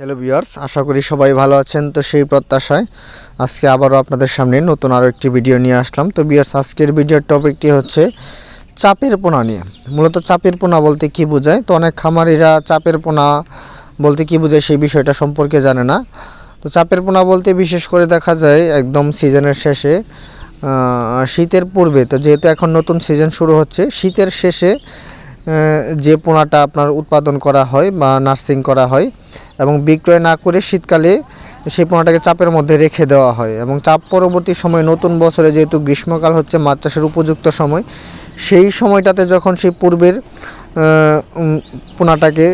Hello viewers আশা করি সবাই ভালো আছেন, তো সেই প্রত্যাশায় আজকে আবারও আপনাদের সামনে নতুন আরও একটি ভিডিও নিয়ে আসলাম। তো ভিউয়ার্স আজকের ভিডিওর টপিকটি হচ্ছে চাপের পোনা নিয়ে। মূলত চাপের পোনা বলতে কি বোঝায়? তো অনেক খামারিরা চাপের পোনা বলতে কি বোঝায় সেই বিষয়টা সম্পর্কে জানে না। তো চাপের পোনা বলতে বিশেষ করে দেখা যায় একদম সিজনের শেষে শীতের পূর্বে। তো যেহেতু এখন নতুন সিজন শুরু হচ্ছে, শীতের শেষে যে পোনাটা আপনার উৎপাদন করা হয় বা নার্সিং করা হয় এবং বিক্রয় না করে শীতকালে সেই পোনাটাকে চাপের মধ্যে রেখে দেওয়া হয় এবং চাপ পরবর্তী সময় নতুন বছরে যেহেতু গ্রীষ্মকাল হচ্ছে মাছ চাষের উপযুক্ত সময়, সেই সময়টাতে যখন সেই পূর্বের পোনাটাকে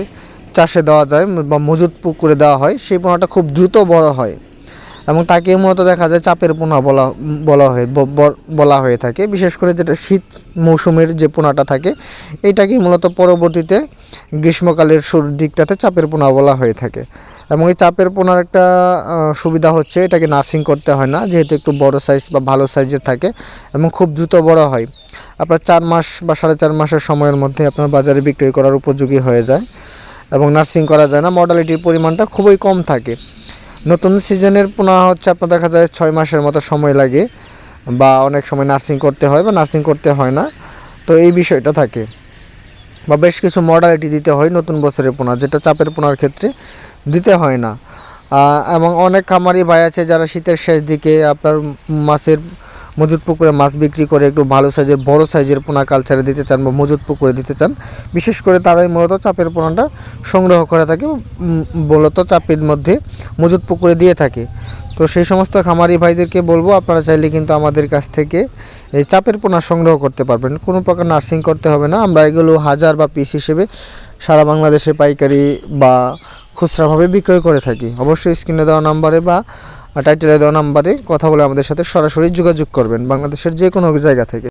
চাষে দেওয়া যায় বা মজুদ পুকুরে দেওয়া হয়, সেই পোনাটা খুব দ্রুত বড় হয়। এবং তাকে মূলত দেখা যায় চাপের পোনা বলা বলা হয়ে বলা হয়ে থাকে। বিশেষ করে যেটা শীত মৌসুমের যে পোনাটা থাকে এইটাকে মূলত পরবর্তীতে গ্রীষ্মকালের দিকটাতে চাপের পোনা বলা হয়ে থাকে। এবং এই চাপের পোনার একটা সুবিধা হচ্ছে, এটাকে নার্সিং করতে হয় না, যেহেতু একটু বড় সাইজ বা ভালো সাইজের থাকে এবং খুব দ্রুত বড় হয়। আপনার চার মাস বা সাড়ে চার মাসের সময়ের মধ্যে আপনার বাজারে বিক্রি করার উপযোগী হয়ে যায় এবং নার্সিং করা যায় না। মর্টালিটির পরিমাণটা খুবই কম থাকে। নতুন সিজনের পোনা হচ্ছে আপনার দেখা যায় ছয় মাসের মতো সময় লাগে বা অনেক সময় নার্সিং করতে হয় বা নার্সিং করতে হয় না। তো এই বিষয়টা থাকে। বা বেশ কিছু মডালিটি দিতে হয় নতুন বছরের পোনা, যেটা চাপের পোনার ক্ষেত্রে দিতে হয় না। এবং অনেক খামারি ভাই আছে যারা শীতের শেষ দিকে আপনার মাছের মজুদ পুকুরে মাছ বিক্রি করে একটু ভালো সাইজের, বড় সাইজের পোনা কালচারে দিতে চান বা মজুদ পুকুরে দিতে চান, বিশেষ করে তারাই মূলত চাপের পোনাটা সংগ্রহ করে থাকে মূলত চাপের মধ্যে মজুদ পুকুরে দিয়ে থাকে। তো সেই সমস্ত খামারি ভাইদেরকে বলব, আপনারা চাইলে কিন্তু আমাদের কাছ থেকে এই চাপের পোনা সংগ্রহ করতে পারবেন। কোনো প্রকার নার্সিং করতে হবে না, আমরা এগুলো হাজার বা পিস হিসেবে সারা বাংলাদেশে পাইকারি বা খুচরাভাবে বিক্রয় করে থাকি। অবশ্যই স্ক্রিনে দেওয়া নাম্বারে বা টাইটেলে দেওয়া নাম্বারে কথা বলে আমাদের সাথে সরাসরি যোগাযোগ করবেন বাংলাদেশের যে কোনো জায়গা থেকে।